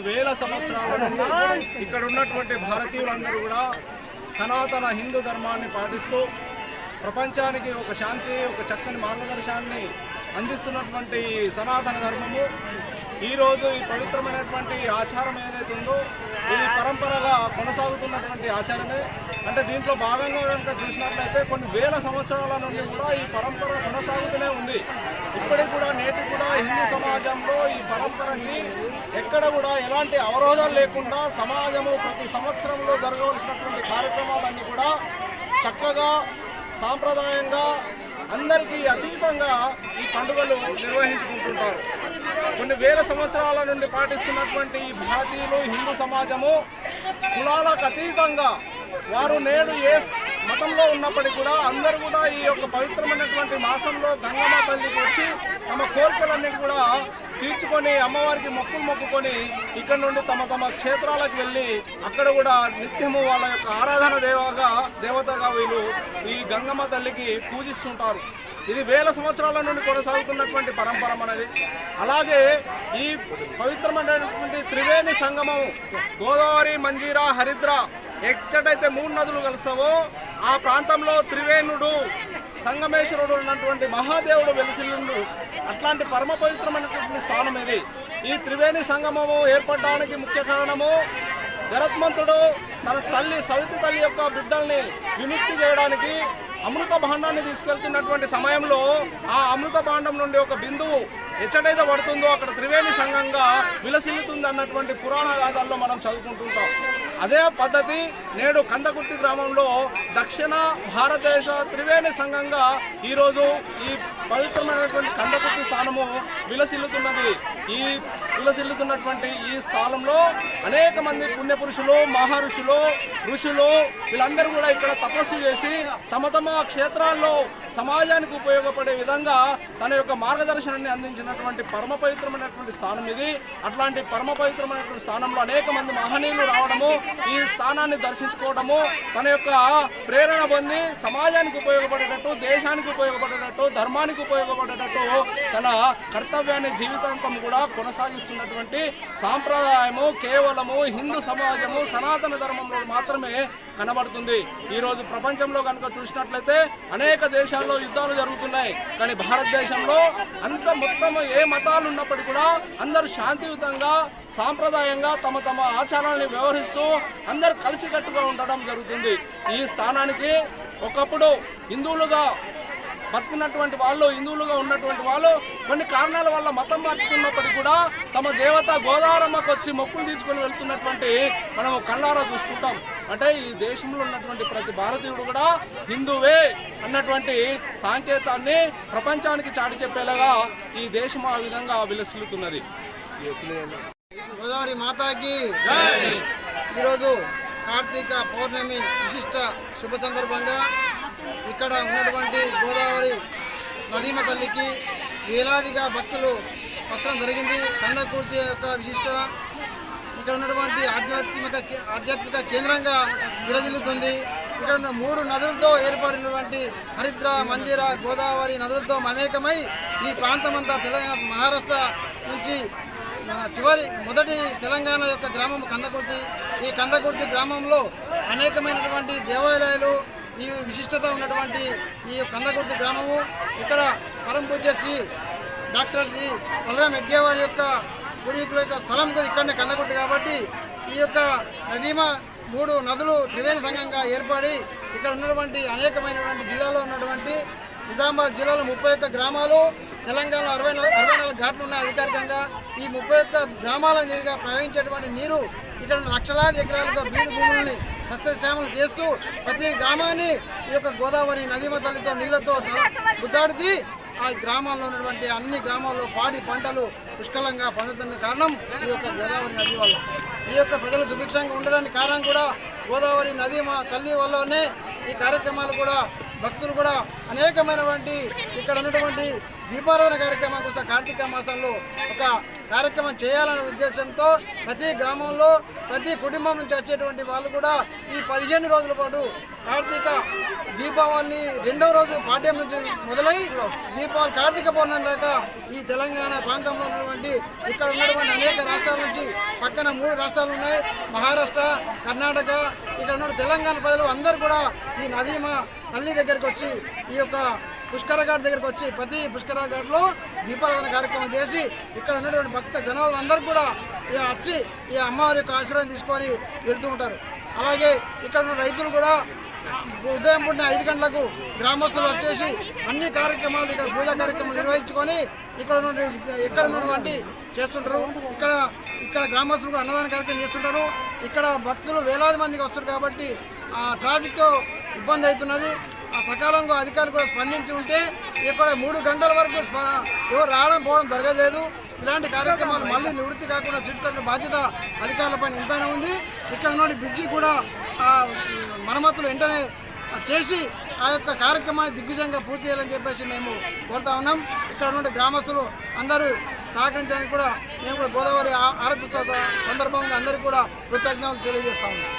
కొన్ని వేల సంవత్సరాల నుండి ఇక్కడ ఉన్నటువంటి భారతీయులందరూ కూడా సనాతన హిందూ ధర్మాన్ని పాటిస్తూ ప్రపంచానికి ఒక శాంతి ఒక చక్కని మార్గదర్శనాన్ని అందిస్తున్నటువంటి ఈ సనాతన ధర్మము. ఈరోజు ఈ పవిత్రమైనటువంటి ఆచారం ఏదైతే ఉందో ఇది పరంపరగా కొనసాగుతున్నటువంటి ఆచారమే. అంటే దీంట్లో భాగంగా కనుక చూసినట్లయితే కొన్ని వేల సంవత్సరాల నుండి కూడా ఈ పరంపర కొనసాగుతూనే ఉంది. ఇప్పటికి కూడా నేటి కూడా హిందూ సమాజంలో ఈ పరంపరకి ఎక్కడ కూడా ఎలాంటి అవరోధాలు లేకుండా సమాజము ప్రతి సంవత్సరంలో జరగవలసినటువంటి కార్యక్రమాలన్నీ కూడా చక్కగా సాంప్రదాయంగా అందరికీ అతీతంగా పండుగలు నిర్వహించుకుంటుంటారు. కొన్ని వేల సంవత్సరాల నుండి పాటిస్తున్నటువంటి ఈ భారతీయులు హిందూ సమాజము కులాలకు అతీతంగా వారు నేడు ఏ మతంలో ఉన్నప్పటికీ కూడా అందరూ కూడా ఈ యొక్క పవిత్రమైనటువంటి మాసంలో గంగమ్మ తల్లికి వచ్చి తమ కోరికలన్నీ కూడా తీర్చుకొని అమ్మవారికి మొక్కులు మొక్కుకొని ఇక్కడ నుండి తమ తమ క్షేత్రాలకు వెళ్ళి అక్కడ కూడా నిత్యము వాళ్ళ యొక్క ఆరాధన దేవగా దేవతగా వీళ్ళు ఈ గంగమ్మ తల్లికి పూజిస్తుంటారు. ఇది వేల సంవత్సరాల నుండి కొనసాగుతున్నటువంటి పరంపర మనది అలాగే ఈ పవిత్రమైనటువంటి త్రివేణి సంగమం గోదావరి మంజీరా హరిద్ర ఎక్కడైతే మూడు నదులు కలుస్తావో ఆ ప్రాంతంలో త్రివేణుడు సంగమేశ్వరుడు ఉన్నటువంటి మహాదేవుడు వెలిసిల్లుడు. అట్లాంటి పరమ పవిత్రమైనటువంటి స్థానం ఇది. ఈ త్రివేణి సంగమము ఏర్పడడానికి ముఖ్య కారణము గరత్మంతుడు తన తల్లి సవితి తల్లి యొక్క బిడ్డల్ని విముక్తి చేయడానికి అమృత భాండాన్ని తీసుకెళ్తున్నటువంటి సమయంలో ఆ అమృత భాండం నుండి ఒక బిందువు ఎచ్చటైతే పడుతుందో అక్కడ త్రివేణి సంఘంగా విలసిల్లుతుంది అన్నటువంటి పురాణ గాథల్లో మనం చదువుకుంటుంటాం. అదే పద్ధతి నేడు కందకుర్తి గ్రామంలో దక్షిణ భారతదేశ త్రివేణి సంఘంగా ఈరోజు ఈ పవిత్రమైనటువంటి కందకుర్తి స్థానము విలసిల్లుతున్నది. ఈ విలసిల్లుతున్నటువంటి ఈ స్థానంలో అనేక మంది పుణ్యపురుషులు మహర్షులు ఋషులు వీళ్ళందరూ కూడా ఇక్కడ తపస్సు చేసి తమ తమ క్షేత్రాల్లో సమాజానికి ఉపయోగపడే విధంగా తన యొక్క మార్గదర్శనాన్ని అందించిన ఉన్నటువంటి పరమ పవిత్రమైనటువంటి స్థానం ఇది. అట్లాంటి పరమ పవిత్రమైనటువంటి స్థానంలో అనేక మంది మహనీయులు రావడము ఈ స్థానాన్ని దర్శించుకోవడము తన యొక్క ప్రేరణ పొంది సమాజానికి ఉపయోగపడేటట్టు దేశానికి ఉపయోగపడేటట్టు ధర్మానికి ఉపయోగపడేటట్టు తన కర్తవ్యాన్ని జీవితాంతం కూడా కొనసాగిస్తున్నటువంటి సాంప్రదాయము కేవలము హిందూ సమాజము సనాతన ధర్మంలో మాత్రమే కనబడుతుంది. ఈరోజు ప్రపంచంలో కనుక చూసినట్లయితే అనేక దేశాల్లో యుద్ధాలు జరుగుతున్నాయి. కానీ భారతదేశంలో అంత మొత్తం ఏ మతాలు ఉన్నప్పటికీ కూడా అందరూ శాంతియుతంగా సాంప్రదాయంగా తమ తమ ఆచారాలను వ్యవహరిస్తూ అందరూ కలిసికట్టుగా ఉండడం జరుగుతుంది. ఈ స్థానానికి ఒకప్పుడు హిందువులుగా బతికినటువంటి వాళ్ళు హిందువులుగా ఉన్నటువంటి వాళ్ళు కొన్ని కారణాల వల్ల మతం మార్చుకున్నప్పటికీ కూడా తమ దేవత గోదావరమ్మకు వచ్చి మొక్కులు తీసుకొని వెళ్తున్నటువంటి మనం కళ్ళారా చూసుకుంటాం అంటే ఈ దేశంలో ఉన్నటువంటి ప్రతి భారతీయుడు కూడా హిందువే అన్నటువంటి సాంకేతాన్ని ప్రపంచానికి చాటి చెప్పేలాగా ఈ దేశం ఆ విధంగా విలసిల్లుతున్నది. గోదావరి మాతాకి ఈరోజు కార్తీక పౌర్ణమి విశిష్ట శుభ సందర్భంగా ఇక్కడ ఉన్నటువంటి గోదావరి నదీమ తల్లికి వేలాదిగా భక్తులు వస్త్రం జరిగింది కందకూర్తి యొక్క విశిష్టత ఇక్కడ ఉన్నటువంటి ఆధ్యాత్మిక ఆధ్యాత్మిక కేంద్రంగా విడదిల్లుతుంది ఇక్కడ ఉన్న మూడు నదులతో ఏర్పడినటువంటి హరిద్ర మంజీర గోదావరి నదులతో మమేకమై ఈ ప్రాంతమంతా తెలంగాణ మహారాష్ట్ర నుంచి చివరి మొదటి తెలంగాణ యొక్క గ్రామం కందకుర్తి. ఈ కందకుర్తి గ్రామంలో అనేకమైనటువంటి దేవాలయాలు ఈ విశిష్టత ఉన్నటువంటి ఈ కందకుర్తి గ్రామము. ఇక్కడ పరం పూజ శ్రీ డాక్టర్ శ్రీ బలరాం యజ్ఞవారి యొక్క పూర్వీకుల యొక్క స్థలం ఇక్కడనే కందకుర్తి కాబట్టి ఈ యొక్క నదీమ మూడు నదులు త్రివేణి సంఘంగా ఏర్పడి ఇక్కడ ఉన్నటువంటి అనేకమైనటువంటి జిల్లాలో ఉన్నటువంటి నిజామాబాద్ జిల్లాలో ముప్పై ఒక్క గ్రామాలు తెలంగాణలో అరవై నాలుగు అరవై నాలుగు ఘాట్లు ఉన్నాయి అధికారికంగా. ఈ ముప్పై ఒక్క గ్రామాల మీదుగా ప్రవహించేటువంటి నీరు ఇక్కడ లక్షలాది ఎకరాలుగా బీడు భూముల్ని సస్యశ్యామలు చేస్తూ ప్రతి గ్రామాన్ని ఈ యొక్క గోదావరి నదీమ తల్లితో నీళ్ళతో గుద్దాడుతీ ఆ గ్రామాల్లో ఉన్నటువంటి అన్ని గ్రామాల్లో పాడి పంటలు పుష్కలంగా పండుతున్న కారణం ఈ యొక్క గోదావరి నది వల్ల. ఈ యొక్క ప్రజలు సుభిక్షంగా ఉండడానికి కారణం కూడా గోదావరి నది మా తల్లి వల్లనే ఈ కార్యక్రమాలు కూడా భక్తులు కూడా అనేకమైనటువంటి ఇక్కడ ఉన్నటువంటి దీపారాధన కార్యక్రమం కోసం కార్తీక మాసంలో ఒక కార్యక్రమం చేయాలనే ఉద్దేశంతో ప్రతి గ్రామంలో ప్రతి కుటుంబం నుంచి వచ్చేటువంటి వాళ్ళు కూడా ఈ పదిహేను రోజుల పాటు కార్తీక దీపావళిని రెండో రోజు పాఠ్యం నుంచి మొదలై దీపావళి కార్తీక పౌర్ణమి దాకా ఈ తెలంగాణ ప్రాంతంలో ఉన్నటువంటి ఇక్కడ ఉన్నటువంటి అనేక రాష్ట్రాల నుంచి పక్కన మూడు రాష్ట్రాలు ఉన్నాయి. మహారాష్ట్ర కర్ణాటక ఇక్కడ ఉన్న తెలంగాణ ప్రజలు అందరూ కూడా ఈ నదీమ తల్లి దగ్గరికి వచ్చి ఈ యొక్క పుష్కర ఘాట్ దగ్గరకు వచ్చి ప్రతి పుష్కర ఘాట్లో దీపారాధన కార్యక్రమం చేసి ఇక్కడ ఉన్నటువంటి భక్త జనాలు అందరూ కూడా వచ్చి ఈ అమ్మవారి యొక్క ఆశీర్వాదం తీసుకొని వెళ్తూ ఉంటారు. అలాగే ఇక్కడ ఉన్న రైతులు కూడా ఉదయం పుట్టిన ఐదు గంటలకు గ్రామస్తులు వచ్చేసి అన్ని కార్యక్రమాలు ఇక్కడ పూజా కార్యక్రమాలు నిర్వహించుకొని ఇక్కడ ఇక్కడ ఉన్నటువంటి చేస్తుంటారు. ఇక్కడ ఇక్కడ గ్రామస్తులకు అన్నదాన కార్యక్రమం చేస్తుంటారు. ఇక్కడ భక్తులు వేలాది మందికి వస్తారు కాబట్టి ఆ ట్రాఫిక్తో ఇబ్బంది అవుతున్నది. ఆ సకాలంలో అధికారులు కూడా స్పందించి ఉంటే ఇక్కడ మూడు గంటల వరకు ఎవరు రావడం పోవడం జరగలేదు. ఇలాంటి కార్యక్రమాలు మళ్ళీ నివృత్తి కాకుండా చూసుకునే బాధ్యత అధికారులపైన ఎంతైనా ఉంది. ఇక్కడ నుండి బ్రిడ్జి కూడా మరమ్మతులు వెంటనే చేసి ఆ యొక్క కార్యక్రమాన్ని దిగ్విజయంగా పూర్తి చేయాలని చెప్పేసి మేము కోరుతా ఉన్నాం. ఇక్కడ నుండి గ్రామస్తులు అందరూ సహకరించడానికి కూడా మేము కూడా గోదావరి ఆ- ఆరోగ్య సందర్భంగా అందరికీ కూడా కృతజ్ఞతలు తెలియజేస్తా ఉన్నాం.